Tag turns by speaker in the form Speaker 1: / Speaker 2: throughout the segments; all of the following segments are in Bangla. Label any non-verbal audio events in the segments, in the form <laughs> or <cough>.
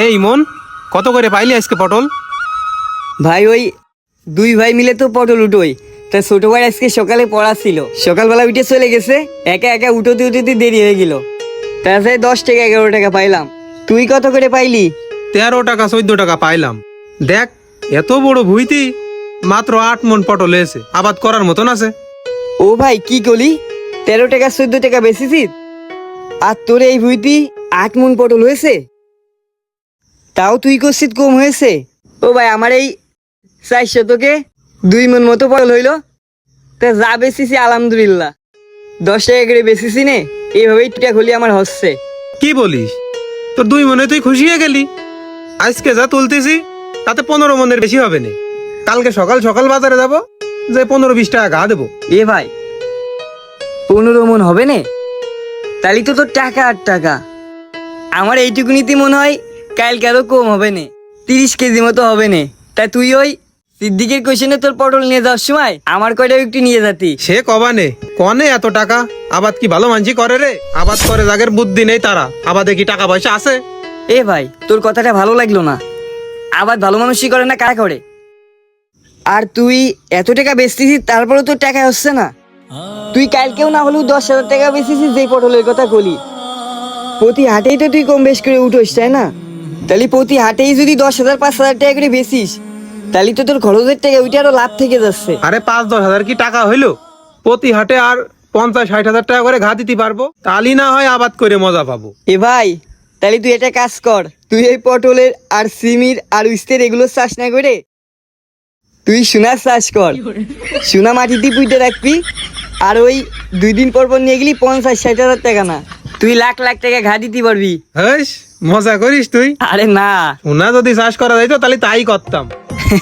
Speaker 1: এই মন কত করে পাইলি আজকে পটল?
Speaker 2: ভাই ওই দুই ভাই মিলে তো পটল উঠোই। তা ছোট ভাই আজকে সকালে পড়া ছিল। সকালবেলা উঠে চলে গেছে একা একা উঠোতে উঠোতে দেরি হয়ে গেল। তাছাড়া দশ টাকা এগারো টাকা পাইলাম। তুই কত করে পাইলি?
Speaker 1: তেরো টাকা চোদ্দ টাকা পাইলাম। দেখ এত বড় ভুইতি মাত্র আট মন পটল এসে আবাদ করার মতন আছে।
Speaker 2: ও ভাই কি করলি তেরো টাকা চোদ্দ টাকা বেশিছিস আর তোর এই ভুইতি আট মন পটল হয়েছে? তাও তুই করছিস কম হয়েছে? ও ভাই আমার এই চার শতকে দুই মন মতো পটল হইল। তা যা বেশিছি আলহামদুলিল্লাহ। দশ টাকা করে বেশিছি নে এইভাবেই টুটা খুলি আমার হচ্ছে।
Speaker 1: কি বলিস? তোর দুই মনে তুই খুশি হয়ে গেলি? আজকে যা তুলতেছি তাতে পনেরো মনের বেশি হবে না। কালকে সকাল সকাল বাজারে যাব যে পনেরো বিশ টাকা গা দেবো।
Speaker 2: এ ভাই পনেরো মন হবে নে? তাহলে তো তোর টাকা আর টাকা। আমার এইটুকুনিতে মনে হয় কালকে আরও কম হবে নে। তিরিশ কেজি মতো হবে নে। তা তুই ওই সিদ্দিকের কোশনে তোর পটল নিয়ে যাওয়ার সময় আমার কয়টা একটু নিয়ে যাতি?
Speaker 1: সে কবানে কনে এত টাকা? আবাদ কি ভালো মানছি করে রে? আবাদ করে যাগের বুদ্ধি নেই তারা। আবাদে কি টাকা পয়সা আছে?
Speaker 2: এ ভাই তোর কথাটা ভালো লাগল না। আবার ভালো মানুষই করে না কারা করে? আর তুই এত টাকা বেচতেছিস তারপরেও তোর টাকা হচ্ছে না। তুই কালকেও না হলেও দশ হাজার টাকা বেচেছিস যেই পটলের কথা বলি। প্রতি হাটেই তো তুই কম বেশ করে উঠোস তাই না? তাহলে প্রতি হাটেই যদি দশ হাজার পাঁচ হাজার টাকা করে বেচিস তাহলে তো তোর খরচের টাকা ওইটা আরও লাভ থেকে যাচ্ছে।
Speaker 1: আরে পাঁচ দশ হাজার কি টাকা হইল? প্রতি হাটে আর পঞ্চাশ ষাট হাজার টাকা করে ঘা দিতে পারব? তালি না হয় আবাদ করে মজা পাবো।
Speaker 2: এ ভাই তাহলে তুই এটা কাজ কর তুই এই পটলের আর সিমির আর উস্তের এগুলো চাষ না করে তুই সোনার চাষ কর? সোনা মাটিতে পুঁতে রাখবি আর ওই দুই দিন পর পর নিয়ে গেলি পঞ্চাশ ষাট হাজার টাকা না। তুই লাখ লাখ টাকা ঘা দিতে পারবি।
Speaker 1: হেস মজা করিস তুই?
Speaker 2: আরে না।
Speaker 1: সোনা যদি চাষ করা যাইতো তাহলে তাই করতাম।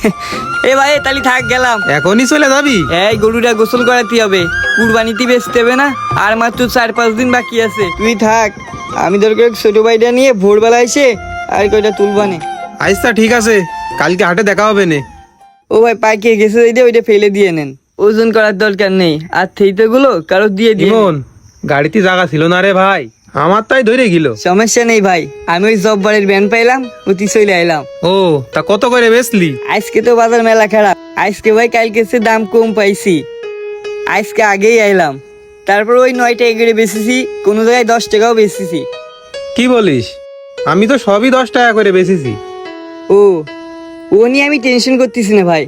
Speaker 1: <laughs>
Speaker 2: এ ভাই তাহলে থাক গেলাম।
Speaker 1: এখনই চলে যাবি?
Speaker 2: এই গরুটা গোসল করাতে হবে। কুরবানিতে বেচতে হবে না? আর মাত্র চার পাঁচ দিন বাকি আছে। তুই থাক আমি দরকার ছোট ভাইটা নিয়ে ভোরবেলা এসে আর কয়টা তুলবানে
Speaker 1: আচ্ছা ঠিক আছে। কালকে হাটে দেখা হবে নে।
Speaker 2: ও ভাই পাকিয়ে গেছে যেটা ওইটা ফেলে দিয়ে নেন। ওজন করার দরকার নেই। আর থইতে গুলো কারও দিয়ে দিয়ে
Speaker 1: ইমন গাড়িতে জায়গা ছিল না রে ভাই। আমার তাই ধরে গেল।
Speaker 2: সমস্যা নেই ভাই আমি ওই জব বাড়ির ব্যান পাইলাম অতি চলে আইলাম।
Speaker 1: ও তা কত করে বেচলি?
Speaker 2: আজকে তো বাজার মেলা খারাপ আজকে ভাই কালকে সে দাম কম পাইছি। আজকে আগেই আইলাম। তারপর ওই নয় টাকা করে বেচেছি কোনো জায়গায় দশ টাকাও বেচেছি।
Speaker 1: কি বলিস? আমি তো সবই দশ টাকা করে বেচেছি।
Speaker 2: ও ও নিয়ে আমি টেনশন করতেছি না ভাই।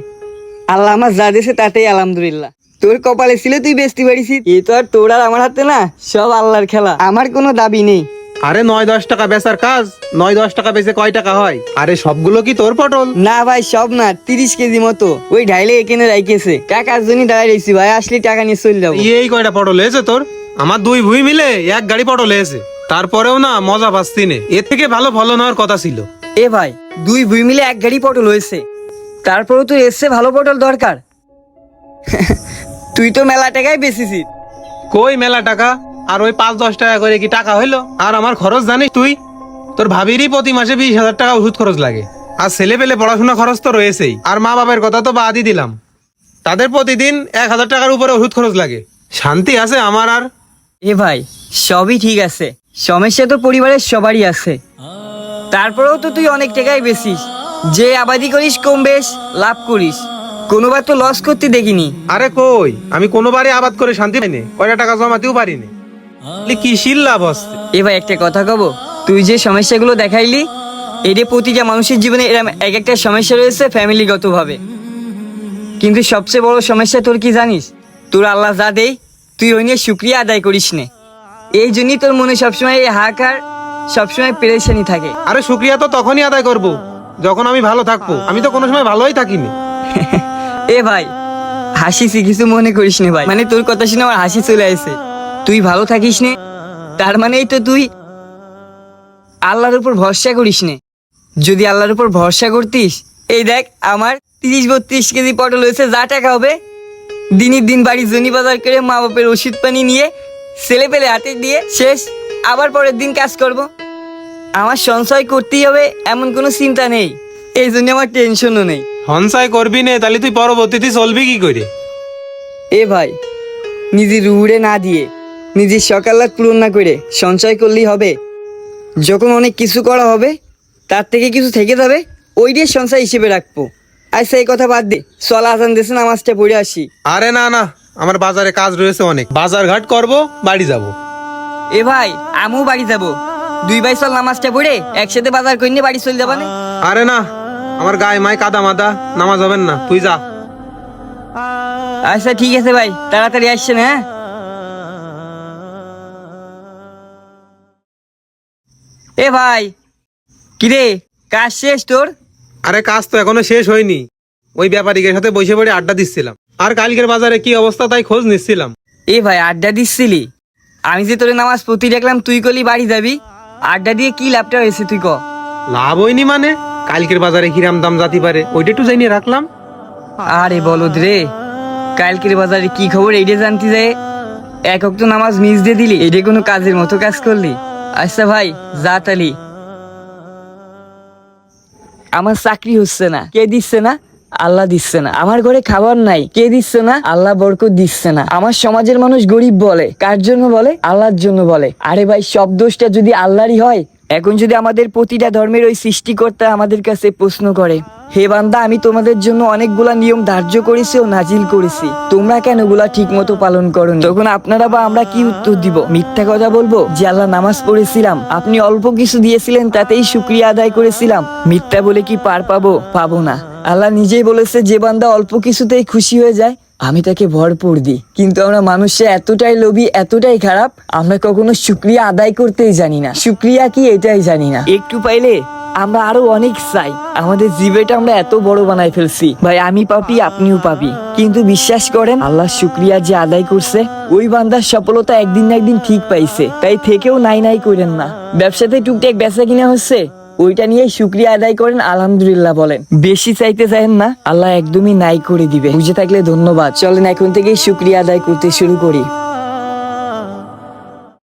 Speaker 2: আল্লাহ আমার যা দেশে তাতেই আলহামদুলিল্লাহ। তোর কপালে ছিল তুই বেচতে পারিস এ তো আর তোর আর আমার হাতে না সব আল্লাহর খেলা। আমার কোনো দাবি নেই।
Speaker 1: আরে নয় দশ টাকা বেচার কাজ নয় দশ টাকা বেচে কয় টাকা হয়? আরে সবগুলো কি তোর পটল?
Speaker 2: না ভাই সব না তিরিশ কেজি মতো। ওই ঢাইলে এখানে রাইকেছে টাকার জন্য দাঁড়াই রয়েছি ভাই আসলে টাকা নিয়ে চলে যাব।
Speaker 1: এই কয়টা পটল হয়েছে তোর? আমার দুই ভুই মিলে এক গাড়ি পটল হয়েছে। তারপরেও না মজা পাচ্ছি নে। এর থেকে ভালো ফলন হওয়ার কথা ছিল।
Speaker 2: এ ভাই দুই ভুই মিলে এক গাড়ি পটল হয়েছে। তারপরেও তো এসছে ভালো পটল দরকার। তুই তো মেলা টাকায় বেশিছিস
Speaker 1: কই মেলা টাকা? আর ওই পাঁচ দশ টাকা করে কি টাকা হইল? আর আমার খরচ জানিস তুই? তোর ভাবিরই প্রতি মাসে বিশ হাজার টাকা ওষুধ খরচ লাগে। আর ছেলে পেলে পড়াশোনা খরচ তো রয়েছেই। আর মা বাবার কথা তো বাদই দিলাম। তাদের প্রতিদিন এক হাজার টাকার উপরে ওষুধ খরচ লাগে। শান্তি আছে আমার আর?
Speaker 2: এ ভাই সবই ঠিক আছে। সমস্যা তো পরিবারের সবারই আছে। তারপরেও তো তুই অনেক টাকাই বেশিস যে আবাদি করিস কম বেশ লাভ করিস। কোনোবার তো লস করতে দেখিনি।
Speaker 1: আরে কই? আমি কোনোবারে আবাদ করে শান্তি পাইনি। কয়টা টাকা জমাতেও পারিনি। এ কি শিল লাভ হচ্ছে?
Speaker 2: এ ভাই একটা কথা কব। তুই যে সমস্যাগুলো দেখাইলি এদের প্রতিটা মানুষের জীবনে এরম এক একটা সমস্যা রয়েছে ফ্যামিলিগত ভাবে কিন্তু সবচেয়ে বড় সমস্যা তোর কি জানিস? তোর আল্লাহ যা দেই তুই ওই নিয়ে শুক্রিয়া আদায় করিস নে। এই জন্যই তোর মনে সবসময় এই হাহাকার সবসময় পেরেশানি থাকে।
Speaker 1: আরে শুক্রিয়া তো তখনই আদায় করব যখন আমি ভালো থাকব। আমি তো কোনো সময় ভালোই থাকিনি। <laughs>
Speaker 2: এ ভাই হাসিছি কিছু মনে করিস নে ভাই। মানে তোর কথা শুনে আমার হাসি চলে আসে তুই ভালো থাকিস নে। তার মানেই তো তুই আল্লাহর উপর ভরসা করিস নে। যদি আল্লাহর উপর ভরসা করতিস, এই দেখ, আমার তিরিশ বত্রিশ কেজি পটল হয়েছে, যা টাকা হবে। দিনের দিন বাড়ি জনি বাজার করে মা বাপের ওষুধ পানি নিয়ে ছেলে পেলে হাতে দিয়ে শেষ, আবার পরের দিন কাজ করব। আমার সঞ্চয় করতেই হবে, এমন কোনো চিন্তা নেই। এই জন্য আমার টেনশনও নেই।
Speaker 1: সঞ্চয় করবি নে তাহলে তুই পরবর্তীতে চলবি কি করে?
Speaker 2: এ ভাই নিজের রুহুরে না দিয়ে নিজের সকাল রাত পূরণ না করে সঞ্চয় করলেই হবে। যখন অনেক কিছু করা হবে তার থেকে কিছু থেকে যাবে ওই দিয়ে সঞ্চয় হিসেবে রাখব। আচ্ছা এই কথা বাদ দে চল আজান দেশে নামাজটা পড়ে আসি।
Speaker 1: আরে না না আমার বাজারে কাজ রয়েছে অনেক। বাজার ঘাট করব বাড়ি যাব।
Speaker 2: এ ভাই আমিও বাড়ি যাব। দুই ভাই চল নামাজটা পড়ে একসাথে বাজার করে নিয়ে বাড়ি চলে যাবা না।
Speaker 1: আরে না আমার গায়ে মায় কাদা মাদা নামাজ হবেন না তুই যা।
Speaker 2: আচ্ছা ঠিক আছে ভাই তাড়াতাড়ি আসছেন হ্যাঁ? এ ভাই কিরে কাজ শেষ তোর?
Speaker 1: আরে কাজ তো এখনও শেষ হয়নি। ওই ব্যাপারীদের সাথে বসে পড়ে আড্ডা দিচ্ছিলাম। আর কালকের বাজারে কি অবস্থা তাই খোঁজ নিচ্ছিলাম।
Speaker 2: এ ভাই আড্ডা দিচ্ছিলি? আমি যে তোর নামাজ প্রতি দেখলাম তুই কলি বাড়ি যাবি? আড্ডা দিয়ে কি লাভটা হয়েছে তুই ক?
Speaker 1: লাভ হয়নি মানে? কালকের বাজারে কিরাম দাম জাতি পারে, ওইটা একটু জানিয়ে রাখলাম।
Speaker 2: আরে বলদ রে, কালকের বাজারে কি খবর এইটা জানতে যায় একক তো নামাজ মিস দিয়ে দিলি এটা কোনো কাজের মতো কাজ করলি। আচ্ছা ভাই, যা তালি। আমার চাকরি হচ্ছে না, কে দিচ্ছে না? আল্লাহ দিচ্ছে না। আমার ঘরে খাবার নাই, কে দিচ্ছে না? আল্লাহ বরকত দিচ্ছে না। আমার সমাজের মানুষ গরিব বলে, কার জন্য বলে? আল্লাহর জন্য বলে। আরে ভাই, সব দোষটা যদি আল্লাহরই হয় এখন যদি আমাদের প্রতিটা ধর্মের ওই সৃষ্টিকর্তা আমাদের কাছে প্রশ্ন করে, হে বান্দা, আমি তোমাদের জন্য অনেকগুলা নিয়ম ধার্য করেছি ও নাজিল করেছি। তোমরা কেন ওগুলা ঠিক মতো পালন করো তখন আপনারা বা আমরা কি উত্তর দিব? মিথ্যা কথা বলব? যে আল্লাহ নামাজ পড়েছিলাম, আপনি অল্প কিছু দিয়েছিলেন, তাতেই শুক্রিয়া আদায় করেছিলাম। মিথ্যা বলে কি পার পাবো? পাবো না। আল্লাহ নিজেই বলেছে, যে বান্দা অল্প কিছুতেই খুশি হয়ে যায় আমি তাকে ভরপুর দিই। কিন্তু আমরা মানুষে এতটাই লোভী, এতটাই খারাপ, আমরা কখনো শুক্রিয়া আদায় করতেই জানি না। শুক্রিয়া কি এটাই জানি না। একটু পাইলে আমরা আরও অনেক চাই। আমাদের জিবেটা আমরা এত বড় বানাই ফেলছি। ভাই, আমি পাপি, আপনিও পাপি। কিন্তু বিশ্বাস করেন, আল্লাহ শুক্রিয়া যে আদায় করছে, ওই বান্দার সফলতা একদিন না একদিন ঠিক পাইছে। তাই থেকেও নাই নাই করেন না। ব্যবসাতে টুকটাক বেচা কিনা হচ্ছে ওইটা নিয়ে শুক্রিয়া আদায় করেন, আলহামদুলিল্লাহ বলেন। বেশি চাইতে চাইেন না, আল্লাহ একদমই নাই করে দিবে। বুঝে থাকলে ধন্যবাদ। চলেন, এখন থেকে শুক্রিয়া আদায় করতে শুরু করি।